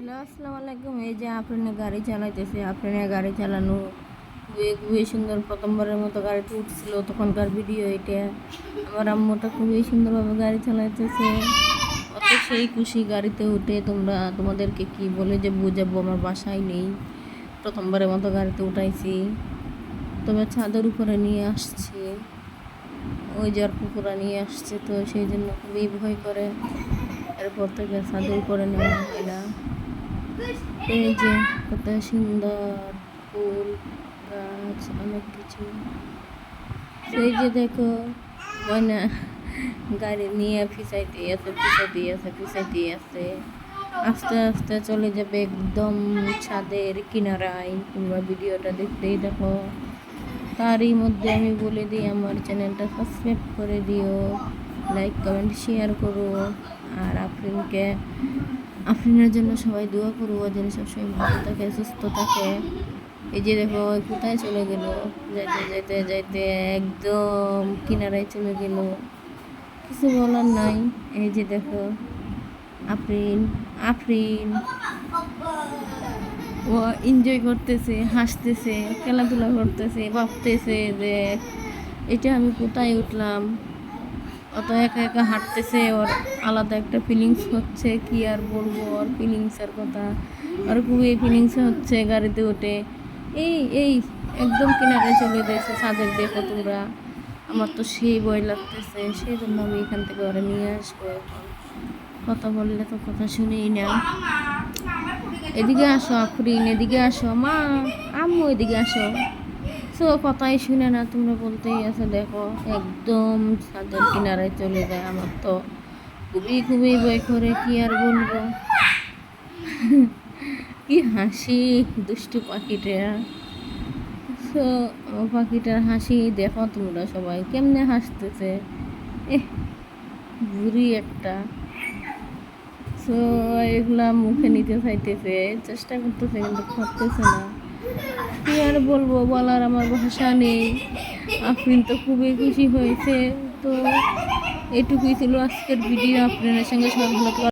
Hello আসসালামু আলাইকুম এই যে আপনার গাড়ি চালাইতেছে, আপনার গাড়ি চালানো খুবই সুন্দর প্রথমবারের মতো গাড়িতে উঠছিল তখনকার ভিডিও এটা। আমার আম্মুটা খুবই সুন্দরভাবে গাড়ি চালাইতেছে। অত সেই খুশি গাড়িতে উঠে তোমরা, তোমাদেরকে কি বলে যে বুঝাবো, আমার বাসায় নেই। প্রথমবারের মতো গাড়িতে উঠাইছি। তবে ছাদের উপরে নিয়ে আসছি। ওই যার পুকুরা নিয়ে আসছে, তো সেই জন্য খুবই ভয় করে। এরপর থেকে ছাদের উপরে নেওয়া হয় না। এই যে কত সুন্দর ফুল, গাছ, অনেক কিছু। সেই যে দেখো, ময়না গাড়ি নিয়ে ফিসাইতে আছে ফিসাইতে আছে ফিসাইতে আছে। আস্তে আস্তে চলে যাবে একদম ছাদের কিনারায়। তোমরা ভিডিওটা দেখতেই দেখো। তারই মধ্যে আমি বলে দিই, আমার চ্যানেলটা সাবস্ক্রাইব করে দিও। লাইক, কমেন্ট, শেয়ার করো। আর আফরিনকে আফরিনের জন্য সবাই দোয়া করব, যেন সবসময় ভালো থাকে, সুস্থ থাকে। এই যে দেখো, কোথায় চলে গেল? যাইতে যাইতে যাইতে একদম কিনারায় চলে গেল। কিছু বলার নাই। এই যে দেখো, আফরিন আফরিন। ও এনজয় করতেছে, হাসতেছে, খেলাধুলা করতেছে, ভাবতেছে যে, এটা আমি কোথায় উঠলাম? অত একা একা হাঁটতেছে, ওর আলাদা একটা ফিলিংস হচ্ছে, কি আর বলব, ওর ফিলিংসের কথা। আর খুবই ফিলিংস হচ্ছে গাড়িতে উঠে। এই এই, একদম কিনারে চলে গেছে ছাদের দেখো তোমরা। আমার তো সেই বই লাগতেছে সেই জন্য আমি এখান থেকে ওরা নিয়ে আসব এখন। কথা বললে তো কথা শুনেই না। এদিকে আসো, আফরিন, এদিকে আসো। মা, আম্মু, এদিকে আসো। সো কথাই শুনে না, তোমরা বলতেই আছে, দেখো, একদম ছাদের কিনারায় চলে যায় আমার তো। খুবই খুবই ভয় করে, কি আর বলব? কি হাসি, দুষ্টু পাখিটা সো পাখিটার হাসি দেখো তোমরা সবাই, কেমনে হাসতেছে। এহ, বুড়ি একটা। সো এগুলা মুখে নিতে চাইতেছে, চেষ্টা করতেছে, কিন্তু করতেছে না। কি আর বলব, বলার আমার ভাষা নেই আফরিন তো খুবই খুশি হয়েছে তো এটুকুই ছিল আজকের ভিডিও আপনাদের সঙ্গে সব ভালো।